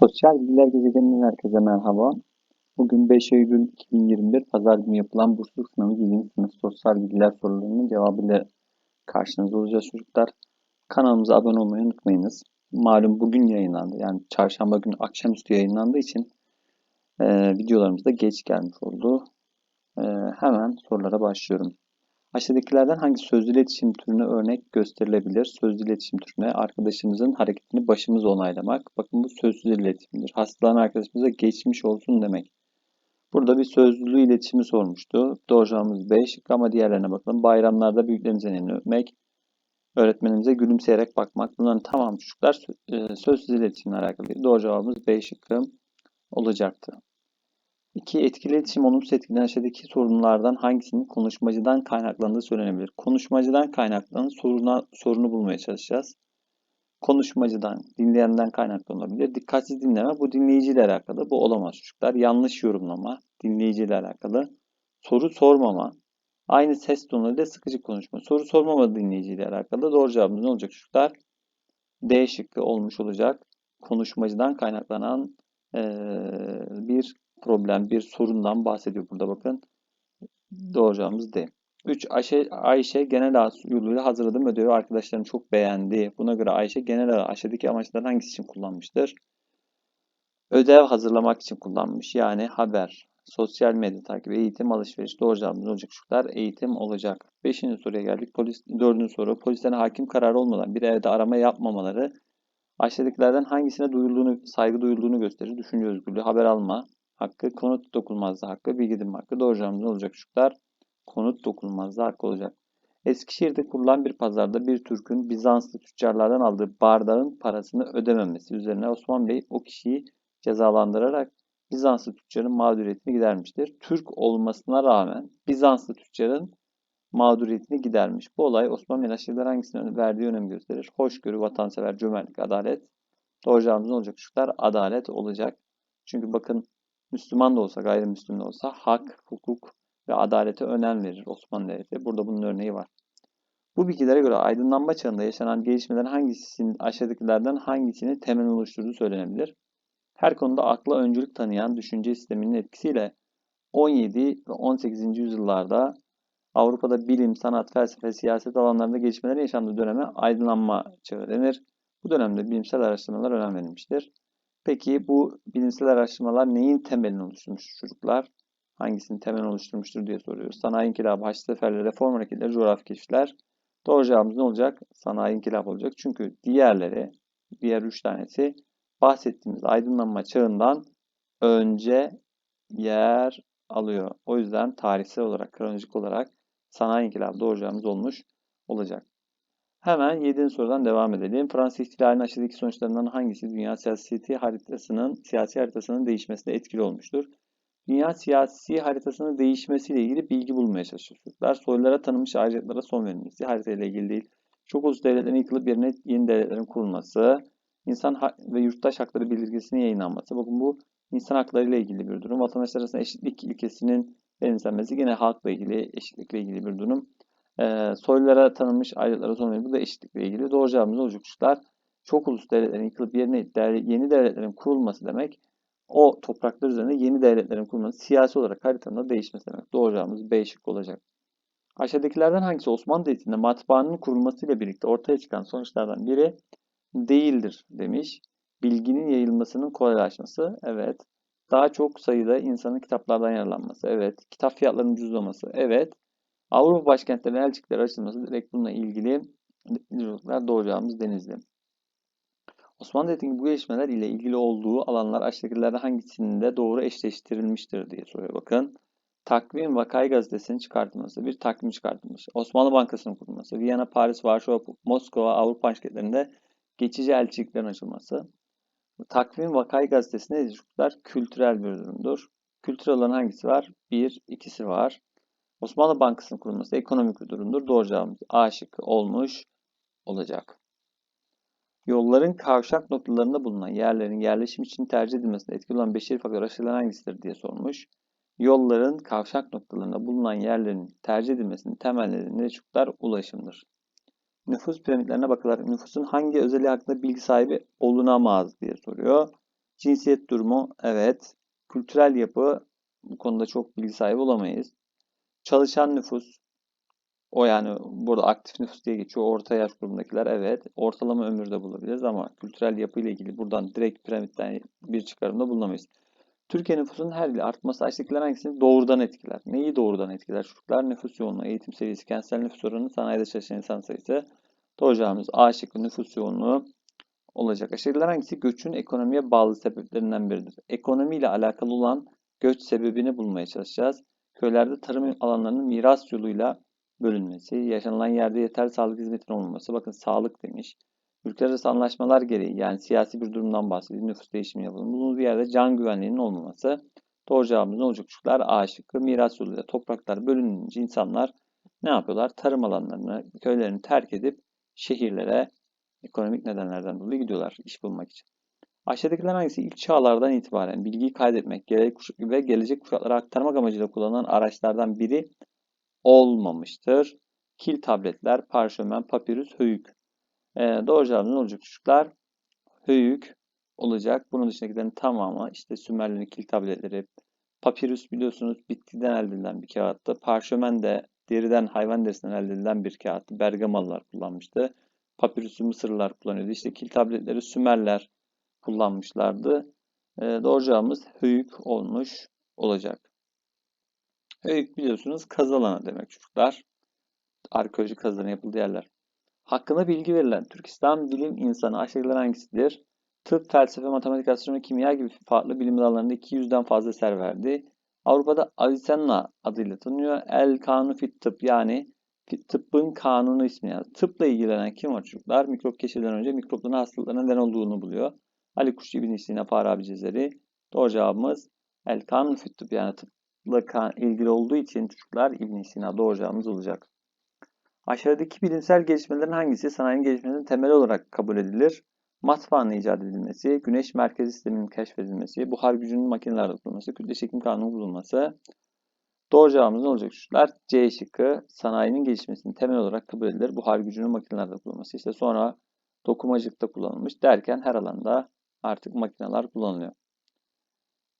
Sosyal Bilgiler Gezegeni'nden herkese merhaba. Bugün 5 Eylül 2021 Pazar günü yapılan bursluluk sınavı 7. sınıf sosyal bilgiler sorularının cevabıyla karşınızda olacağız çocuklar. Kanalımıza abone olmayı unutmayınız. Malum bugün yayınlandı. Yani çarşamba günü akşamüstü yayınlandığı için e, videolarımız da geç gelmiş oldu. E, hemen sorulara başlıyorum. Aşağıdakilerden hangi sözlü iletişim türüne örnek gösterilebilir? Sözlü iletişim türüne arkadaşımızın hareketini başımız onaylamak. Bakın bu sözlü iletişimdir. Hastalanan arkadaşımıza geçmiş olsun demek. Burada bir sözlü iletişimi sormuştu. Doğru cevabımız B ama diğerlerine bakalım. Bayramlarda büyüklerimizin elini öpmek. Öğretmenimize gülümseyerek bakmak. Bunların tamamı çocuklar e, sözsüz iletişimle alakalı. Doğru cevabımız B şıkkı olacaktı. İki, etkili iletişim olumsuz etkileyen aşağıdaki sorunlardan hangisinin konuşmacıdan kaynaklandığı söylenebilir? Konuşmacıdan kaynaklanan soruna, sorunu bulmaya çalışacağız. Konuşmacıdan, dinleyenden kaynaklanabilir. Dikkatsiz dinleme bu dinleyiciyle alakalı. Bu olamaz çocuklar. Yanlış yorumlama, dinleyiciyle alakalı. Soru sormama, aynı ses tonuyla sıkıcı konuşma. Soru sormama dinleyiciyle alakalı. Doğru cevabımız ne olacak çocuklar? D şıkkı olmuş olacak. Konuşmacıdan kaynaklanan bir problem, bir sorundan bahsediyor burada bakın. Doğru cevabımız D. 3. Ayşe, Ayşe genel yoluyla hazırladığım ödevi arkadaşlarım çok beğendi. Buna göre Ayşe genel aşağıdaki amaçların hangisi için kullanmıştır? Ödev hazırlamak için kullanmış. Yani haber, sosyal medya takibi, eğitim, alışveriş. Doğru cevabımız olacak çocuklar. Eğitim olacak. Beşinci soruya geldik. Polis, dördüncü soru. Polislerin hakim kararı olmadan bir evde arama yapmamaları aşağıdakilerden hangisine duyulduğunu, saygı duyulduğunu gösterir? Düşünce özgürlüğü, haber alma, hakkı, konut dokunulmazlığı hakkı, bilgi edinme hakkı. Doğru cevabımız olacak çocuklar? Konut dokunulmazlığı hakkı olacak. Eskişehir'de kurulan bir pazarda bir Türk'ün Bizanslı tüccarlardan aldığı bardağın parasını ödememesi üzerine Osman Bey o kişiyi cezalandırarak Bizanslı tüccarın mağduriyetini gidermiştir. Türk olmasına rağmen Bizanslı tüccarın mağduriyetini gidermiş. Bu olay Osman Bey'in aşırılar hangisine verdiği önem gösterir? Hoşgörü, vatansever, cömertlik, adalet. Doğru cevabımız olacak çocuklar? Adalet olacak. Çünkü bakın Müslüman da olsa, gayrimüslim de olsa hak, hukuk ve adalete önem verir Osmanlı Devleti. Burada bunun örneği var. Bu bilgilere göre aydınlanma çağında yaşanan gelişmelerin hangisinin aşağıdakilerden hangisini temel oluşturduğu söylenebilir? Her konuda akla öncülük tanıyan düşünce sisteminin etkisiyle 17 ve 18. yüzyıllarda Avrupa'da bilim, sanat, felsefe, siyaset alanlarında gelişmelerin yaşandığı döneme aydınlanma çağı denir. Bu dönemde bilimsel araştırmalar önem verilmiştir. Peki bu bilimsel araştırmalar neyin temelini oluşturmuş çocuklar? Hangisinin temelini oluşturmuştur diye soruyoruz. Sanayi inkılabı, Haçlı Seferleri, Reform Hareketleri, Coğrafi Keşifler. Doğru cevabımız ne olacak? Sanayi inkılabı olacak. Çünkü diğerleri, diğer üç tanesi bahsettiğimiz aydınlanma çağından önce yer alıyor. O yüzden tarihsel olarak, kronolojik olarak sanayi inkılabı doğru cevabımız olmuş olacak. Hemen 7. sorudan devam edelim. Fransız ihtilalinin aşağıdaki sonuçlarından hangisi dünya siyaseti haritasının siyasi haritasının değişmesine etkili olmuştur? Dünya siyasi haritasının değişmesiyle ilgili bilgi bulmaya çalışıyorlar. Soylulara tanınmış ayrıcalıklara son verilmesi haritayla ilgili değil. Çok ulus devletlerin yıkılıp yerine yeni devletlerin kurulması, insan ve yurttaş hakları bildirgesinin yayınlanması. Bakın bu insan hakları ile ilgili bir durum. Vatandaşlar arasında eşitlik ilkesinin benimsenmesi yine halkla ilgili, eşitlikle ilgili bir durum. E, soylulara tanınmış ayrıcalıklara son verilmesi. Bu da eşitlikle ilgili. Doğru cevabımız olacak çocuklar. Çok ulus devletlerin yıkılıp yerine yeni devletlerin kurulması demek o topraklar üzerinde yeni devletlerin kurulması siyasi olarak haritanın değişmesi demek. Doğru cevabımız B şıkkı olacak. Aşağıdakilerden hangisi Osmanlı Devleti'nde matbaanın kurulmasıyla birlikte ortaya çıkan sonuçlardan biri değildir demiş. Bilginin yayılmasının kolaylaşması, evet. Daha çok sayıda insanın kitaplardan yararlanması, evet. Kitap fiyatlarının ucuzlaması, evet. Avrupa başkentlerinin elçilikleri açılması direkt bununla ilgili doğru cevabımız Denizli. Osmanlı Devleti'nin bu gelişmeler ile ilgili olduğu alanlar aşağıdakilerden hangisinde doğru eşleştirilmiştir diye soruyor. Bakın Takvim Vakay Gazetesi'nin çıkartılması, bir takvim çıkartılmış. Osmanlı Bankası'nın kurulması, Viyana, Paris, Varşova, Moskova, Avrupa başkentlerinde geçici elçiliklerin açılması. Takvim Vakay Gazetesi nedir çocuklar? Kültürel bir durumdur. Kültürel olan hangisi var? Bir, ikisi var. Osmanlı Bankası'nın kurulması ekonomik bir durumdur. Doğru cevabımız A şıkkı olmuş olacak. Yolların kavşak noktalarında bulunan yerlerin yerleşim için tercih edilmesinde etkili olan beşeri faktör aşağıdan hangisidir diye sormuş. Yolların kavşak noktalarında bulunan yerlerin tercih edilmesinin temel nedeni çocuklar ulaşımdır. Nüfus piramitlerine bakılarak nüfusun hangi özelliği hakkında bilgi sahibi olunamaz diye soruyor. Cinsiyet durumu evet. Kültürel yapı bu konuda çok bilgi sahibi olamayız. Çalışan nüfus o yani burada aktif nüfus diye geçiyor. Orta yaş grubundakiler evet. Ortalama ömürde bulabiliriz ama kültürel yapı ile ilgili buradan direkt piramitten bir çıkarımda bulunamayız. Türkiye nüfusunun her yıl artması aşağıdakiler hangisini doğrudan etkiler? Neyi doğrudan etkiler? Çocuklar nüfus yoğunluğu, eğitim seviyesi, kentsel nüfus oranı, sanayide çalışan insan sayısı. Doğru cevabımız A şıkkı nüfus yoğunluğu olacak. Aşağıdakiler hangisi göçün ekonomiye bağlı sebeplerinden biridir? Ekonomiyle alakalı olan göç sebebini bulmaya çalışacağız. Köylerde tarım alanlarının miras yoluyla bölünmesi, yaşanılan yerde yeterli sağlık hizmetinin olmaması. Bakın sağlık demiş. Ülkeler arası anlaşmalar gereği yani siyasi bir durumdan bahsediyor. Nüfus değişimi yapılmış. Bulunduğu yerde can güvenliğinin olmaması. Doğru cevabımız ne olacak çocuklar? A şıkkı. Miras yoluyla topraklar bölününce insanlar ne yapıyorlar? Tarım alanlarını, köylerini terk edip şehirlere ekonomik nedenlerden dolayı gidiyorlar iş bulmak için. Aşağıdakiler hangisi ilk çağlardan itibaren bilgiyi kaydetmek ve gelecek kuşaklara aktarmak amacıyla kullanılan araçlardan biri olmamıştır? Kil tabletler, parşömen, papirüs, höyük. Ee, doğru ne olacak çocuklar? Höyük olacak. Bunun dışındakilerin tamamı işte Sümerlerin kil tabletleri, papirüs biliyorsunuz bitkiden elde edilen bir kağıttı. Parşömen de deriden, hayvan derisinden elde edilen bir kağıttı. Bergamalılar kullanmıştı. Papirüsü Mısırlılar kullanıyordu. İşte kil tabletleri Sümerler kullanmışlardı. E, doğru höyük olmuş olacak. Höyük biliyorsunuz kazı alanı demek çocuklar. Arkeolojik kazıların yapıldığı yerler. Hakkında bilgi verilen Türk İslam bilim insanı aşağıdakiler hangisidir? Tıp, felsefe, matematik, astronomi, kimya gibi farklı bilim dallarında 200'den fazla eser verdi. Avrupa'da Avicenna adıyla tanınıyor. El Kanunu Fit Tıp yani tıbbın kanunu ismi yani. Tıpla ilgilenen kim var çocuklar? Mikrop keşifden önce mikropların hastalıklarına neden olduğunu buluyor. Ali Kuşçu İbn Sina Farabi Cezeri. Doğru cevabımız El Kanun Fit Tıp yani tıpla ilgili olduğu için çocuklar İbn Sina doğru cevabımız olacak. Aşağıdaki bilimsel gelişmelerin hangisi sanayinin gelişmesinin temeli olarak kabul edilir? Matbaanın icat edilmesi, güneş merkezi sisteminin keşfedilmesi, buhar gücünün makinelerde kullanılması, kütle çekim kanunu bulunması. Doğru cevabımız ne olacak çocuklar? C şıkkı sanayinin gelişmesinin temel olarak kabul edilir. Buhar gücünün makinelerde kullanılması. İşte sonra dokumacılıkta kullanılmış derken her alanda artık makineler kullanılıyor.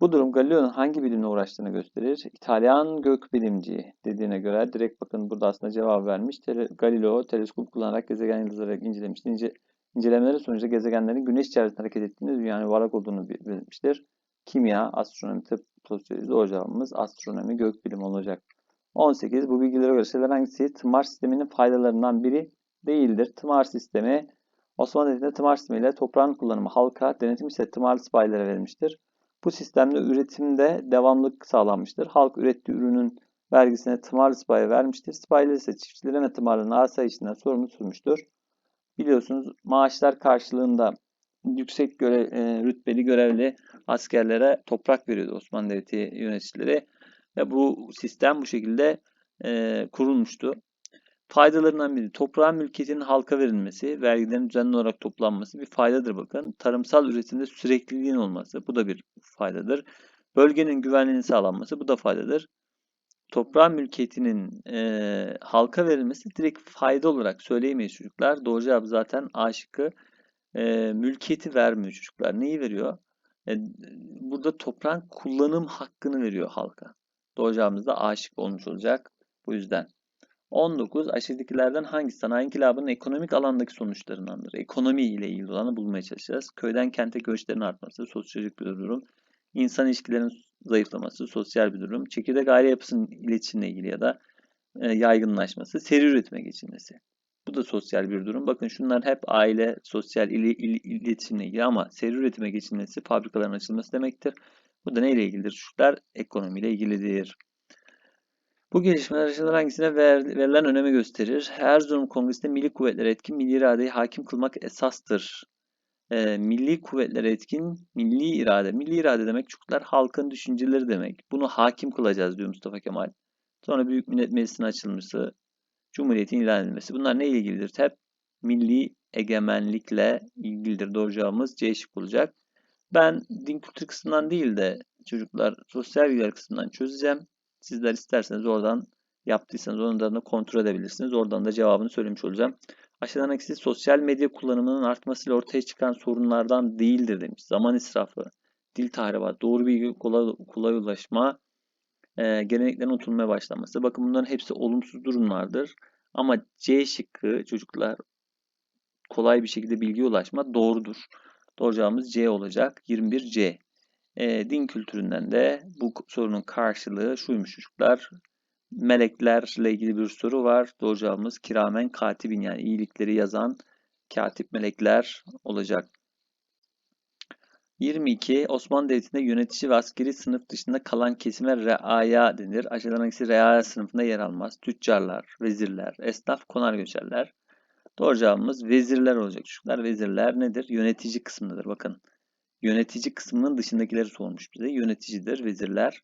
Bu durum Galileo'nun hangi bilimle uğraştığını gösterir. İtalyan gökbilimci dediğine göre direkt bakın burada aslında cevap vermiş. Galileo teleskop kullanarak gezegen yıldızları incelemiştir. İnce, incelemeleri sonucu gezegenlerin güneş içerisinde hareket ettiğini, dünyanın yuvarlak olduğunu belirtmiştir. Kimya, astronomi, tıp, sosyoloji doğru cevabımız astronomi, gökbilim olacak. 18. Bu bilgilere göre şeyler hangisi? Tımar sisteminin faydalarından biri değildir. Tımar sistemi Osmanlı Devleti'nde tımar sistemiyle toprağın kullanımı halka, denetim ise tımarlı sipahilere verilmiştir. Bu sistemde üretimde devamlılık sağlanmıştır. Halk ürettiği ürünün vergisine tımarlı sipahi vermiştir. Sipahiler ise çiftçilerin ve tımarlının asayişinden sorumlu tutmuştur. Biliyorsunuz maaşlar karşılığında yüksek görev, e, rütbeli görevli askerlere toprak veriyordu Osmanlı Devleti yöneticileri. Ve bu sistem bu şekilde e, kurulmuştu. Faydalarından biri toprağın mülkiyetinin halka verilmesi, vergilerin düzenli olarak toplanması bir faydadır bakın. Tarımsal üretimde sürekliliğin olması bu da bir faydadır. Bölgenin güvenliğinin sağlanması bu da faydadır. Toprağın mülkiyetinin e, halka verilmesi direkt fayda olarak söyleyemeyiz çocuklar. Doğru cevap zaten A şıkkı. E, mülkiyeti vermiyor çocuklar. Neyi veriyor? E, burada toprağın kullanım hakkını veriyor halka. Doğru cevabımız da A şıkkı olmuş olacak. Bu yüzden. 19. Aşağıdakilerden hangisi sanayi inkılabının ekonomik alandaki sonuçlarındandır? Ekonomi ile ilgili olanı bulmaya çalışacağız. Köyden kente göçlerin artması, sosyolojik bir durum. İnsan ilişkilerinin zayıflaması, sosyal bir durum. Çekirdek aile yapısının iletişimle ilgili ya da e, yaygınlaşması, seri üretime geçilmesi. Bu da sosyal bir durum. Bakın şunlar hep aile, sosyal il, il, iletişimle ilgili ama seri üretime geçilmesi, fabrikaların açılması demektir. Bu da neyle ilgilidir? Çocuklar ekonomiyle ilgilidir. Bu gelişmeler aşağıdan hangisine verilen önemi gösterir? Erzurum Kongresi'nde milli kuvvetlere etkin milli iradeyi hakim kılmak esastır. E, milli kuvvetlere etkin milli irade. Milli irade demek çocuklar halkın düşünceleri demek. Bunu hakim kılacağız diyor Mustafa Kemal. Sonra Büyük Millet Meclisi'nin açılması, Cumhuriyet'in ilan edilmesi. Bunlar neyle ilgilidir? Hep milli egemenlikle ilgilidir. Doğru cevabımız C şık olacak. Ben din kültür kısmından değil de çocuklar sosyal bilgiler kısmından çözeceğim. Sizler isterseniz oradan yaptıysanız ondan da kontrol edebilirsiniz. Oradan da cevabını söylemiş olacağım. Aşağıdan eksi sosyal medya kullanımının artmasıyla ortaya çıkan sorunlardan değildir demiş. Zaman israfı, dil tahribatı, doğru bilgi kolay, kolay ulaşma, e, geleneklerin unutulmaya başlaması. Bakın bunların hepsi olumsuz durumlardır. Ama C şıkkı çocuklar kolay bir şekilde bilgiye ulaşma doğrudur. Doğru cevabımız C olacak. 21C. Din kültüründen de bu sorunun karşılığı şuymuş çocuklar. Meleklerle ilgili bir soru var. Doğru kiramen katibin yani iyilikleri yazan katip melekler olacak. 22. Osmanlı Devleti'nde yönetici ve askeri sınıf dışında kalan kesime reaya denir. Aşağıdan hangisi reaya sınıfında yer almaz? Tüccarlar, vezirler, esnaf, konar göçerler. Doğru cevabımız vezirler olacak çocuklar. Vezirler nedir? Yönetici kısmındadır. Bakın yönetici kısmının dışındakileri sormuş bize. Yöneticidir vezirler.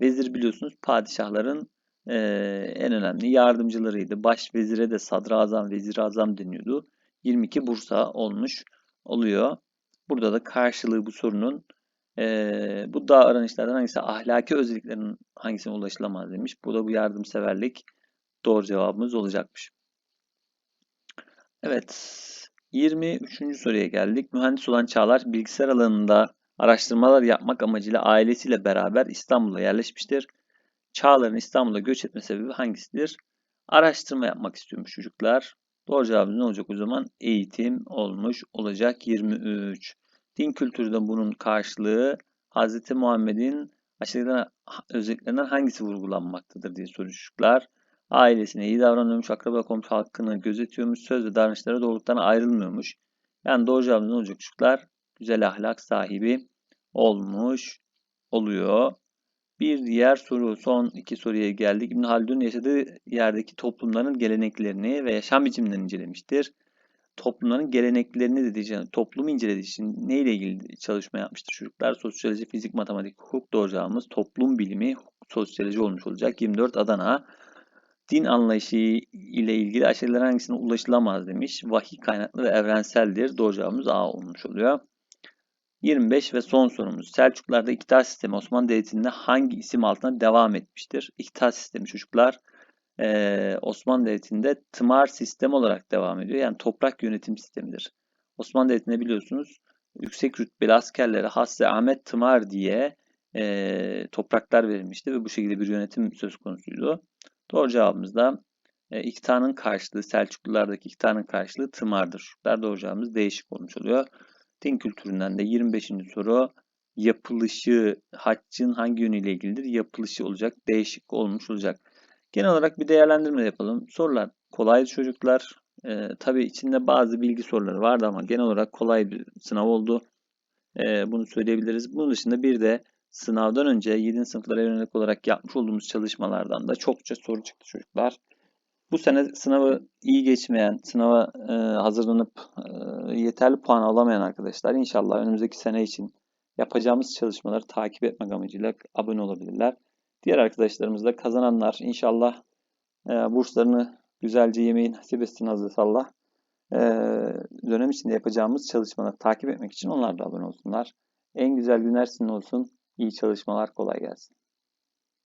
Vezir biliyorsunuz padişahların e, en önemli yardımcılarıydı. Baş vezire de sadrazam, vezir azam deniyordu. 22 Bursa olmuş oluyor. Burada da karşılığı bu sorunun e, bu davranışlardan hangisi ahlaki özelliklerin hangisine ulaşılamaz demiş. Bu da bu yardımseverlik doğru cevabımız olacakmış. Evet. 23. soruya geldik. Mühendis olan Çağlar bilgisayar alanında araştırmalar yapmak amacıyla ailesiyle beraber İstanbul'a yerleşmiştir. Çağlar'ın İstanbul'a göç etme sebebi hangisidir? Araştırma yapmak istiyormuş çocuklar. Doğru cevabımız ne olacak o zaman? Eğitim olmuş olacak 23. Din kültüründe bunun karşılığı Hz. Muhammed'in aşağıdan özelliklerinden hangisi vurgulanmaktadır diye soruyor çocuklar. Ailesine iyi davranıyormuş, akraba komşu hakkını gözetiyormuş, söz ve davranışlara doğrultudan ayrılmıyormuş. Yani doğru cevabımız ne olacak çocuklar? Güzel ahlak sahibi olmuş oluyor. Bir diğer soru, son iki soruya geldik. İbn Haldun yaşadığı yerdeki toplumların geleneklerini ve yaşam biçimlerini incelemiştir. Toplumların geleneklerini de diyeceğim. Toplumu incelediği için neyle ilgili çalışma yapmıştır çocuklar? Sosyoloji, fizik, matematik, hukuk doğru cevabımız toplum bilimi, sosyoloji olmuş olacak. 24 Adana. Din anlayışı ile ilgili aşağıdakilerden hangisine ulaşılamaz demiş. Vahiy kaynaklı ve evrenseldir. Doğru cevabımız A olmuş oluyor. 25 ve son sorumuz. Selçuklarda iktidar sistemi Osmanlı Devleti'nde hangi isim altında devam etmiştir? İktidar sistemi çocuklar ee, Osmanlı Devleti'nde tımar sistemi olarak devam ediyor. Yani toprak yönetim sistemidir. Osmanlı Devleti'nde biliyorsunuz yüksek rütbeli askerlere Hasse Ahmet Tımar diye e, topraklar verilmişti ve bu şekilde bir yönetim söz konusuydu. Doğru cevabımız da e, iktidarın karşılığı Selçuklulardaki iktidarın karşılığı tımardır. Çocuklar doğru cevabımız değişik olmuş oluyor. Din kültüründen de 25. soru yapılışı haccın hangi yönüyle ilgilidir? Yapılışı olacak. Değişik olmuş olacak. Genel olarak bir değerlendirme yapalım. Sorular kolaydı çocuklar. Ee, tabii içinde bazı bilgi soruları vardı ama genel olarak kolay bir sınav oldu. Ee, bunu söyleyebiliriz. Bunun dışında bir de sınavdan önce 7. sınıflara yönelik olarak yapmış olduğumuz çalışmalardan da çokça soru çıktı çocuklar. Bu sene sınavı iyi geçmeyen, sınava e, hazırlanıp e, yeterli puan alamayan arkadaşlar inşallah önümüzdeki sene için yapacağımız çalışmaları takip etmek amacıyla abone olabilirler. Diğer arkadaşlarımız da kazananlar inşallah e, burslarını güzelce yemeyi nasip etsin Hazreti Allah. E, dönem içinde yapacağımız çalışmaları takip etmek için onlar da abone olsunlar. En güzel günler sizin olsun. İyi çalışmalar, kolay gelsin.